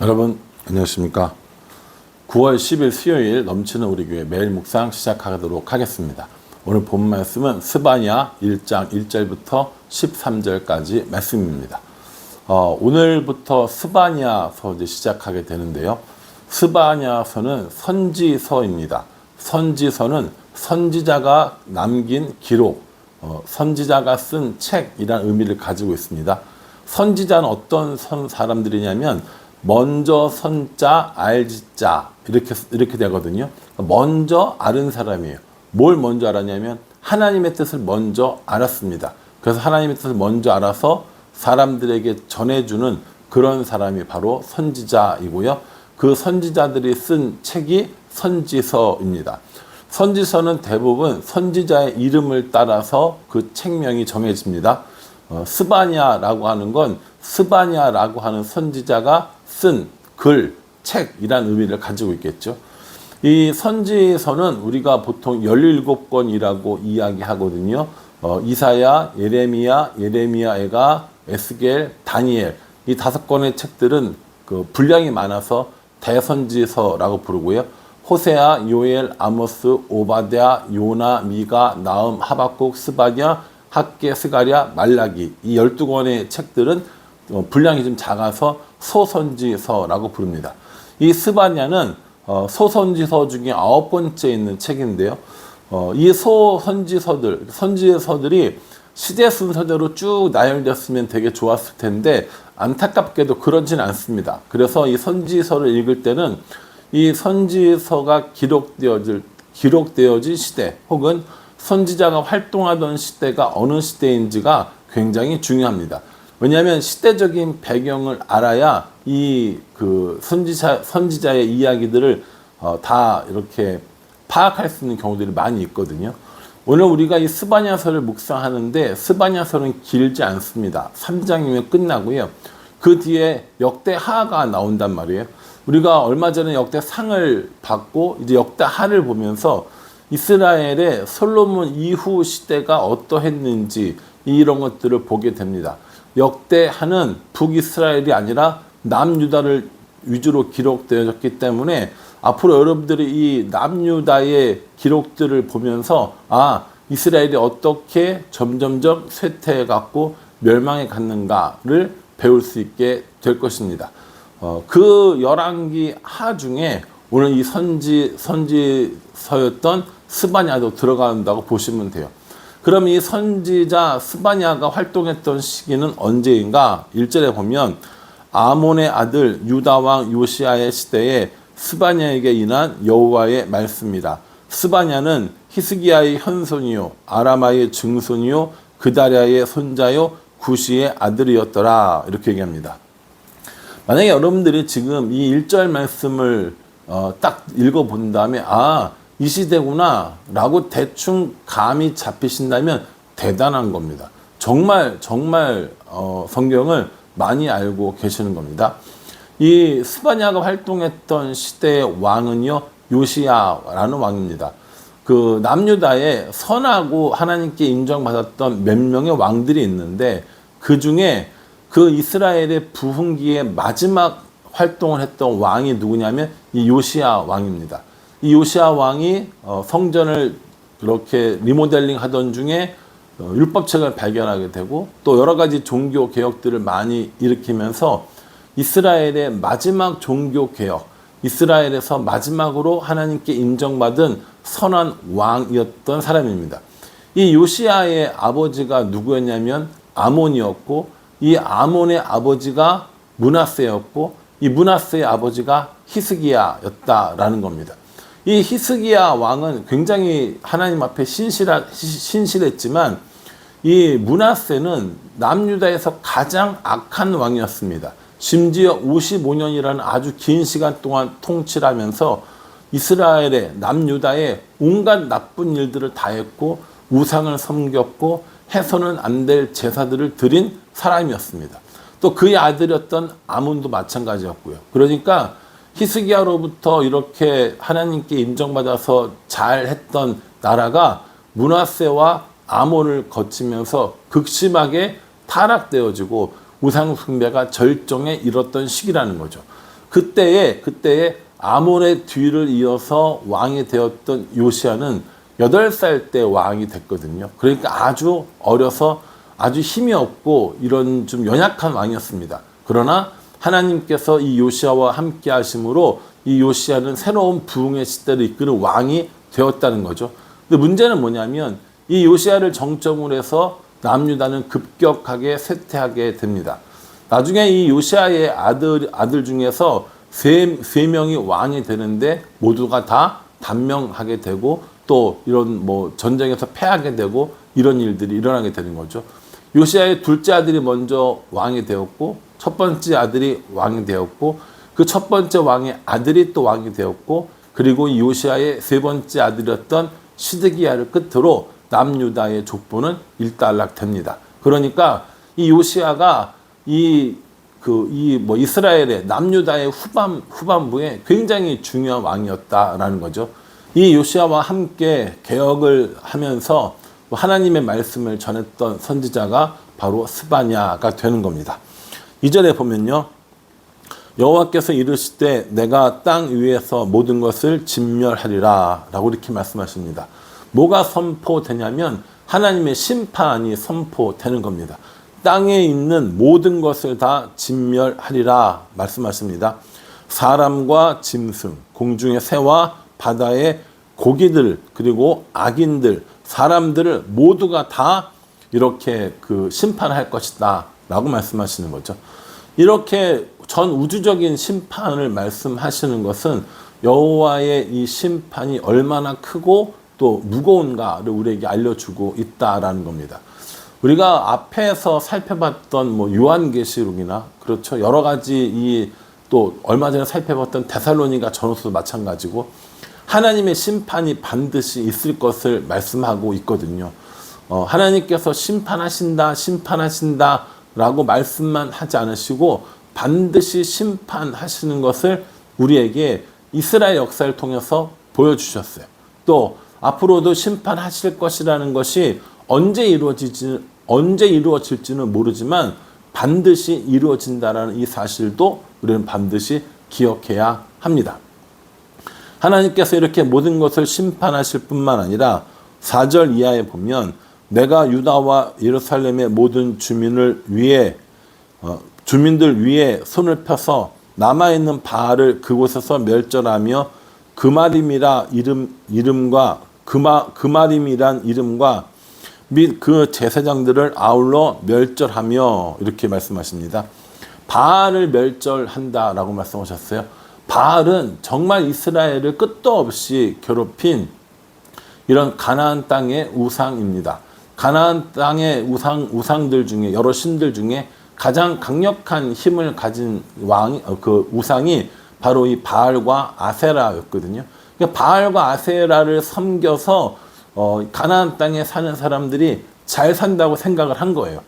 여러분 안녕하십니까? 9월 10일 수요일 넘치는 우리 교회 매일 묵상 시작하도록 하겠습니다. 오늘 본 말씀은 스바냐 1장 1절부터 13절까지 말씀입니다. 어, 오늘부터 스바냐서 이제 시작하게 되는데요. 스바냐서는 선지서입니다. 선지서는 선지자가 남긴 기록 어, 선지자가 쓴 책이란 의미를 가지고 있습니다. 선지자는 어떤 선 사람들이냐면 먼저 선자 알지자 이렇게 이렇게 되거든요. 먼저 아는 사람이에요. 뭘 먼저 알았냐면 하나님의 뜻을 먼저 알았습니다. 그래서 하나님의 뜻을 먼저 알아서 사람들에게 전해주는 그런 사람이 바로 선지자이고요. 그 선지자들이 쓴 책이 선지서입니다. 선지서는 대부분 선지자의 이름을 따라서 그 책명이 정해집니다. 어, 스바냐라고 하는 건 스바냐라고 하는 선지자가 쓴 글, 책이란 의미를 가지고 있겠죠. 이 선지서는 우리가 보통 17권이라고 이야기하거든요. 어, 이사야, 예레미야, 예레미야애가, 에스겔, 다니엘 이 다섯 권의 책들은 그 분량이 많아서 대선지서라고 부르고요. 호세아, 요엘, 아모스, 오바댜, 요나, 미가, 나음, 하박국, 스바냐, 학계, 스가랴, 말라기 이 12권의 책들은 어, 분량이 좀 작아서 소선지서라고 부릅니다. 이 스바냐는 어, 소선지서 중에 아홉 번째 있는 책인데요. 어, 이 소선지서들, 선지서들이 시대 순서대로 쭉 나열됐으면 되게 좋았을 텐데 안타깝게도 그러진 않습니다. 그래서 이 선지서를 읽을 때는 이 선지서가 기록되어질 기록되어진 시대 혹은 선지자가 활동하던 시대가 어느 시대인지가 굉장히 중요합니다. 왜냐하면 시대적인 배경을 알아야 이 그 선지자 선지자의 이야기들을 어, 다 이렇게 파악할 수 있는 경우들이 많이 있거든요. 오늘 우리가 이 스바냐서를 묵상하는데 스바냐서는 길지 않습니다. 3장이면 끝나고요. 그 뒤에 역대하가 나온단 말이에요. 우리가 얼마 전에 역대상을 받고 이제 역대하를 보면서 이스라엘의 솔로몬 이후 시대가 어떠했는지 이런 것들을 보게 됩니다. 역대 하는 북이스라엘이 아니라 남유다를 위주로 기록되어졌기 때문에 앞으로 여러분들이 이 남유다의 기록들을 보면서 아 이스라엘이 어떻게 점점점 쇠퇴해 갖고 멸망해 갔는가를 배울 수 있게 될 것입니다. 어, 그 열왕기 하 중에 오늘 이 선지 선지서였던 스바냐도 들어간다고 보시면 돼요. 그럼 이 선지자 스바냐가 활동했던 시기는 언제인가? 1절에 보면 아몬의 아들 유다 왕 요시아의 시대에 스바냐에게 인한 여호와의 말씀입니다. 스바냐는 히스기야의 현손이요 아라마의 증손이요 그다랴의 손자요 구시의 아들이었더라 이렇게 얘기합니다. 만약에 여러분들이 지금 이 1절 말씀을 어, 딱 읽어본 다음에 아 이 시대구나 라고 대충 감이 잡히신다면 대단한 겁니다. 정말 정말 어, 성경을 많이 알고 계시는 겁니다. 이 스바냐가 활동했던 시대의 왕은요 요시야라는 왕입니다. 그 남유다에 선하고 하나님께 인정받았던 몇 명의 왕들이 있는데 그 중에 그 이스라엘의 부흥기에 마지막 활동을 했던 왕이 누구냐면 이 요시야 왕입니다. 이 요시야 왕이 어, 성전을 이렇게 리모델링 하던 중에 어, 율법책을 발견하게 되고 또 여러 가지 종교 개혁들을 많이 일으키면서 이스라엘의 마지막 종교 개혁, 이스라엘에서 마지막으로 하나님께 인정받은 선한 왕이었던 사람입니다. 이 요시아의 아버지가 누구였냐면 아몬이었고 이 아몬의 아버지가 문하세였고 이 문하세의 아버지가 히스기야였다라는 겁니다. 이 히스기야 왕은 굉장히 하나님 앞에 신실하, 신실했지만 이 문하세는 남유다에서 가장 악한 왕이었습니다. 심지어 55년이라는 아주 긴 시간 동안 통치를 하면서 이스라엘의 남유다의 온갖 나쁜 일들을 다 했고 우상을 섬겼고 해서는 안 될 제사들을 드린 사람이었습니다. 또 그의 아들이었던 아몬도 마찬가지였고요. 그러니까 히스기야로부터 이렇게 하나님께 인정받아서 잘했던 나라가 문하세와 아몬을 거치면서 극심하게 타락되어지고 우상 숭배가 절정에 이뤘던 시기라는 거죠. 그때에 그때에 아몬의 뒤를 이어서 왕이 되었던 요시아는 여덟 살때 왕이 됐거든요. 그러니까 아주 어려서 아주 힘이 없고 이런 좀 연약한 왕이었습니다. 그러나 하나님께서 이 요시아와 함께 하심으로 이 요시아는 새로운 부흥의 시대를 이끄는 왕이 되었다는 거죠. 근데 문제는 뭐냐면 이 요시아를 정점으로 해서 남유다는 급격하게 쇠퇴하게 됩니다. 나중에 이 요시아의 아들 아들 중에서 세, 세 명이 왕이 되는데 모두가 다 단명하게 되고 또 이런 뭐 전쟁에서 패하게 되고 이런 일들이 일어나게 되는 거죠. 요시아의 둘째 아들이 먼저 왕이 되었고 첫 번째 아들이 왕이 되었고 그 첫 번째 왕의 아들이 또 왕이 되었고 그리고 이 요시아의 세 번째 아들이었던 시드기야를 끝으로 남유다의 족보는 일단락됩니다. 그러니까 이 요시아가 이 그 이 뭐 이스라엘의 남유다의 후반 후반부에 굉장히 중요한 왕이었다라는 거죠. 이 요시아와 함께 개혁을 하면서 하나님의 말씀을 전했던 선지자가 바로 스바냐가 되는 겁니다. 이절에 보면요. 여호와께서 이르실 때 내가 땅 위에서 모든 것을 진멸하리라 라고 이렇게 말씀하십니다. 뭐가 선포되냐면 하나님의 심판이 선포되는 겁니다. 땅에 있는 모든 것을 다 진멸하리라 말씀하십니다. 사람과 짐승, 공중의 새와 바다의 고기들 그리고 악인들, 사람들을 모두가 다 이렇게 그 심판할 것이다 라고 말씀하시는 거죠. 이렇게 전 우주적인 심판을 말씀하시는 것은 여호와의 이 심판이 얼마나 크고 또 무거운가를 우리에게 알려주고 있다라는 겁니다. 우리가 앞에서 살펴봤던 뭐 요한계시록이나 그렇죠 여러 가지 이 또 얼마 전에 살펴봤던 데살로니가 전후서도 마찬가지고 하나님의 심판이 반드시 있을 것을 말씀하고 있거든요. 어, 하나님께서 심판하신다, 심판하신다 라고 말씀만 하지 않으시고 반드시 심판하시는 것을 우리에게 이스라엘 역사를 통해서 보여주셨어요. 또 앞으로도 심판하실 것이라는 것이 언제 이루어지지 언제 이루어질지는 모르지만 반드시 이루어진다라는 이 사실도 우리는 반드시 기억해야 합니다. 하나님께서 이렇게 모든 것을 심판하실 뿐만 아니라 4절 이하에 보면 내가 유다와 예루살렘의 모든 주민을 위해 어, 주민들 위에 손을 펴서 남아 있는 바알을 그곳에서 멸절하며 그마림이라 이름 이름과 그마 그마림이란 이름과 및 그 제사장들을 아울러 멸절하며 이렇게 말씀하십니다. 바알을 멸절한다 라고 말씀하셨어요. 바알은 정말 이스라엘을 끝도 없이 괴롭힌 이런 가나안 땅의 우상입니다. 가나안 땅의 우상 우상들 중에 여러 신들 중에 가장 강력한 힘을 가진 왕그 우상이 바로 이 바알과 아세라였거든요. 그러니까 바알과 아세라를 섬겨서 어, 가나안 땅에 사는 사람들이 잘 산다고 생각을 한 거예요.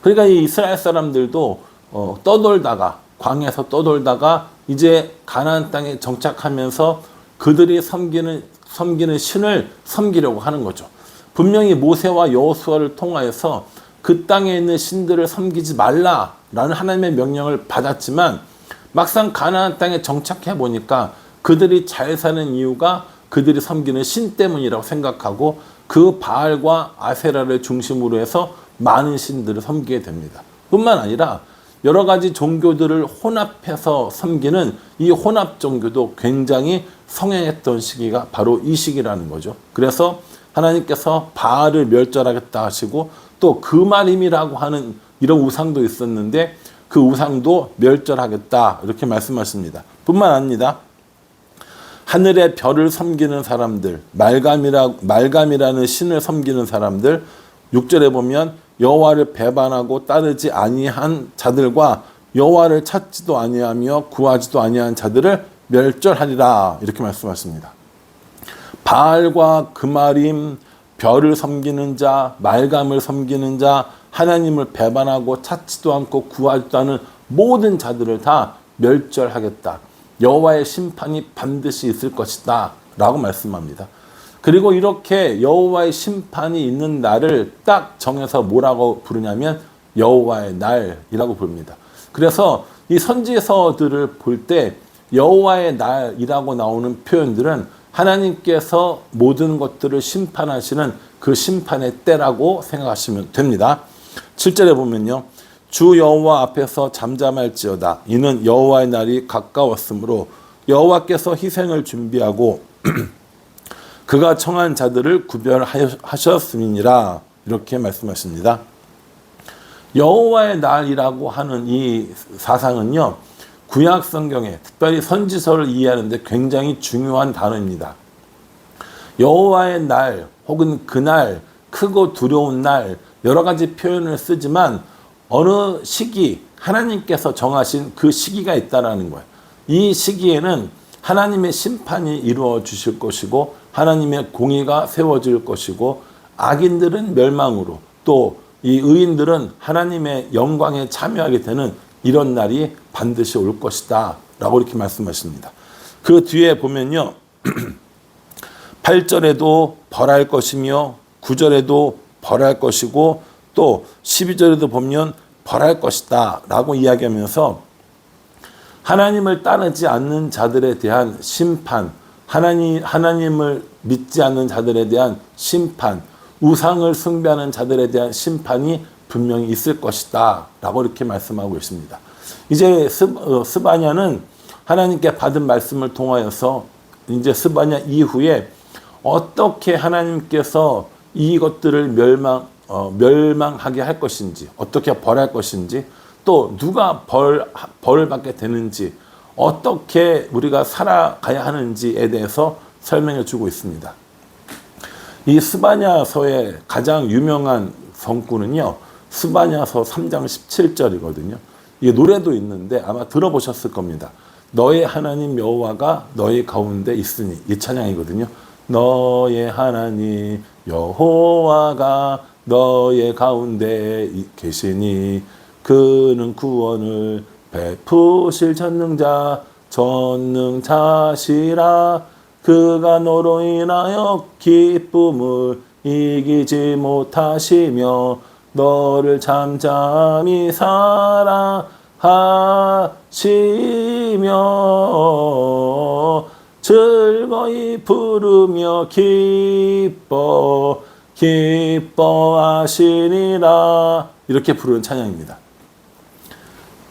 그러니까 이 이스라엘 사람들도 어, 떠돌다가 광에서 떠돌다가 이제 가나안 땅에 정착하면서 그들이 섬기는 섬기는 신을 섬기려고 하는 거죠. 분명히 모세와 여호수아를 통하여서 그 땅에 있는 신들을 섬기지 말라라는 하나님의 명령을 받았지만 막상 가나안 땅에 정착해 보니까 그들이 잘 사는 이유가 그들이 섬기는 신 때문이라고 생각하고 그 바알과 아세라를 중심으로 해서 많은 신들을 섬기게 됩니다. 뿐만 아니라 여러 가지 종교들을 혼합해서 섬기는 이 혼합 종교도 굉장히 성행했던 시기가 바로 이 시기라는 거죠. 그래서 하나님께서 바알을 멸절하겠다 하시고 또 그마림이라고 하는 이런 우상도 있었는데 그 우상도 멸절하겠다 이렇게 말씀하십니다. 뿐만 아니라 하늘의 별을 섬기는 사람들, 말감이라 말감이라는 신을 섬기는 사람들, 6절에 보면 여호와를 배반하고 따르지 아니한 자들과 여호와를 찾지도 아니하며 구하지도 아니한 자들을 멸절하리라 이렇게 말씀하십니다. 바알과 그마림, 별을 섬기는 자, 말감을 섬기는 자, 하나님을 배반하고 찾지도 않고 구하지도 않은 모든 자들을 다 멸절하겠다. 여호와의 심판이 반드시 있을 것이다. 라고 말씀합니다. 그리고 이렇게 여호와의 심판이 있는 날을 딱 정해서 뭐라고 부르냐면 여호와의 날이라고 부릅니다. 그래서 이 선지서들을 볼 때 여호와의 날이라고 나오는 표현들은 하나님께서 모든 것들을 심판하시는 그 심판의 때라고 생각하시면 됩니다. 7절에 보면요. 주 여호와 앞에서 잠잠할지어다. 이는 여호와의 날이 가까웠으므로 여호와께서 희생을 준비하고 그가 청한 자들을 구별하셨음이니라. 이렇게 말씀하십니다. 여호와의 날이라고 하는 이 사상은요. 구약 성경에 특별히 선지서를 이해하는데 굉장히 중요한 단어입니다. 여호와의 날 혹은 그날 크고 두려운 날 여러 가지 표현을 쓰지만 어느 시기 하나님께서 정하신 그 시기가 있다라는 거예요. 이 시기에는 하나님의 심판이 이루어 주실 것이고 하나님의 공의가 세워질 것이고 악인들은 멸망으로 또 이 의인들은 하나님의 영광에 참여하게 되는 이런 날이 반드시 올 것이다. 라고 이렇게 말씀하십니다. 그 뒤에 보면요. 8절에도 벌할 것이며 9절에도 벌할 것이고 또 12절에도 보면 벌할 것이다. 라고 이야기하면서 하나님을 따르지 않는 자들에 대한 심판, 하나님, 하나님을 믿지 않는 자들에 대한 심판, 우상을 숭배하는 자들에 대한 심판이 분명히 있을 것이다. 라고 이렇게 말씀하고 있습니다. 이제 스, 어, 스바냐는 하나님께 받은 말씀을 통하여서 이제 스바냐 이후에 어떻게 하나님께서 이것들을 멸망, 어, 멸망하게 할 것인지, 어떻게 벌할 것인지, 또 누가 벌, 벌을 받게 되는지, 어떻게 우리가 살아가야 하는지에 대해서 설명해 주고 있습니다. 이 스바냐서의 가장 유명한 성구는요, 스바냐서 3장 17절이거든요. 이게 노래도 있는데 아마 들어보셨을 겁니다. 너의 하나님 여호와가 너의 가운데 있으니 이 찬양이거든요. 너의 하나님 여호와가 너의 가운데 계시니 그는 구원을 베푸실 전능자 전능자시라 그가 너로 인하여 기쁨을 이기지 못하시며 너를 잠잠히 사랑하시며 즐거이 부르며 기뻐 기뻐하시니라 이렇게 부르는 찬양입니다.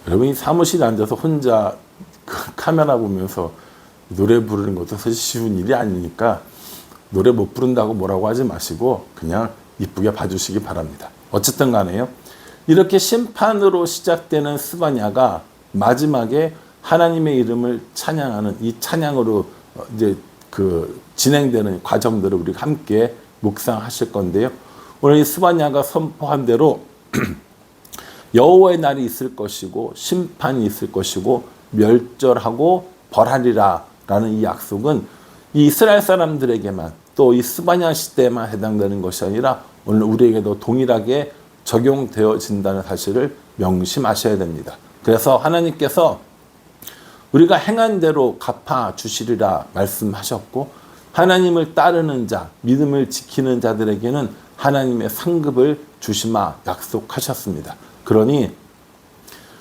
여러분이 사무실에 앉아서 혼자 그 카메라 보면서 노래 부르는 것도 사실 쉬운 일이 아니니까 노래 못 부른다고 뭐라고 하지 마시고 그냥 이쁘게 봐주시기 바랍니다. 어쨌든 간에요. 이렇게 심판으로 시작되는 스바냐가 마지막에 하나님의 이름을 찬양하는 이 찬양으로 어, 이제 그 진행되는 과정들을 우리가 함께 묵상하실 건데요. 오늘 이 스바냐가 선포한 대로 여호와의 날이 있을 것이고 심판이 있을 것이고 멸절하고 벌하리라라는 이 약속은 이 이스라엘 사람들에게만 또 이 스바냐 시대에만 해당되는 것이 아니라 오늘 우리에게도 동일하게 적용되어진다는 사실을 명심하셔야 됩니다. 그래서 하나님께서 우리가 행한 대로 갚아 주시리라 말씀하셨고 하나님을 따르는 자, 믿음을 지키는 자들에게는 하나님의 상급을 주시마 약속하셨습니다. 그러니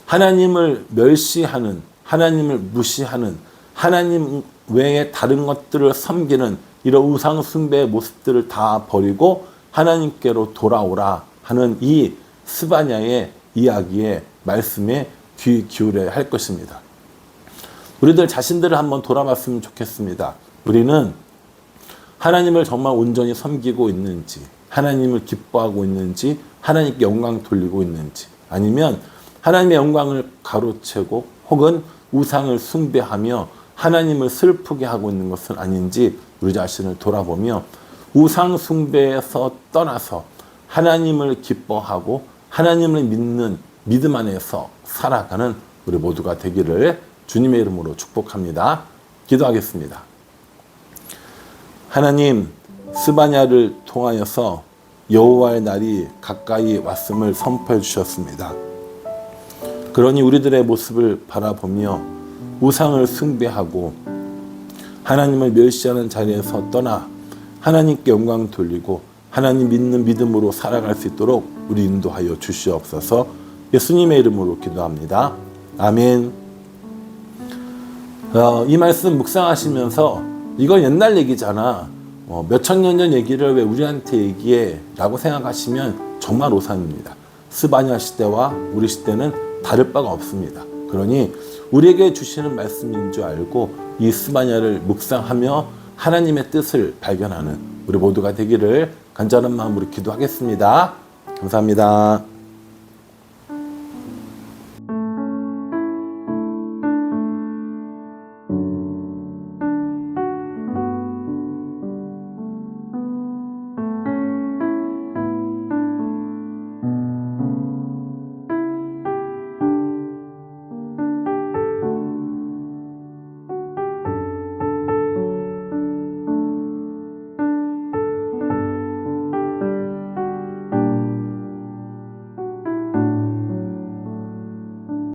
하나님을 멸시하는 하나님을 무시하는 하나님 외에 다른 것들을 섬기는 이런 우상 숭배의 모습들을 다 버리고 하나님께로 돌아오라 하는 이 스바냐의 이야기의 말씀에 귀 기울여야 할 것입니다. 우리들 자신들을 한번 돌아봤으면 좋겠습니다. 우리는 하나님을 정말 온전히 섬기고 있는지, 하나님을 기뻐하고 있는지, 하나님께 영광 돌리고 있는지, 아니면 하나님의 영광을 가로채고 혹은 우상을 숭배하며 하나님을 슬프게 하고 있는 것은 아닌지 우리 자신을 돌아보며 우상 숭배에서 떠나서 하나님을 기뻐하고 하나님을 믿는 믿음 안에서 살아가는 우리 모두가 되기를 주님의 이름으로 축복합니다. 기도하겠습니다. 하나님 스바냐를 통하여서 여호와의 날이 가까이 왔음을 선포해 주셨습니다. 그러니 우리들의 모습을 바라보며 우상을 숭배하고 하나님을 멸시하는 자리에서 떠나 하나님께 영광 돌리고 하나님 믿는 믿음으로 살아갈 수 있도록 우리 인도하여 주시옵소서 예수님의 이름으로 기도합니다. 아멘. 어, 이 말씀 묵상하시면서 이건 옛날 얘기잖아. 어, 몇천 년 전 얘기를 왜 우리한테 얘기해? 라고 생각하시면 정말 오산입니다. 스바냐 시대와 우리 시대는 다를 바가 없습니다. 그러니 우리에게 주시는 말씀인 줄 알고 이 스바냐를 묵상하며 하나님의 뜻을 발견하는 우리 모두가 되기를 간절한 마음으로 기도하겠습니다. 감사합니다.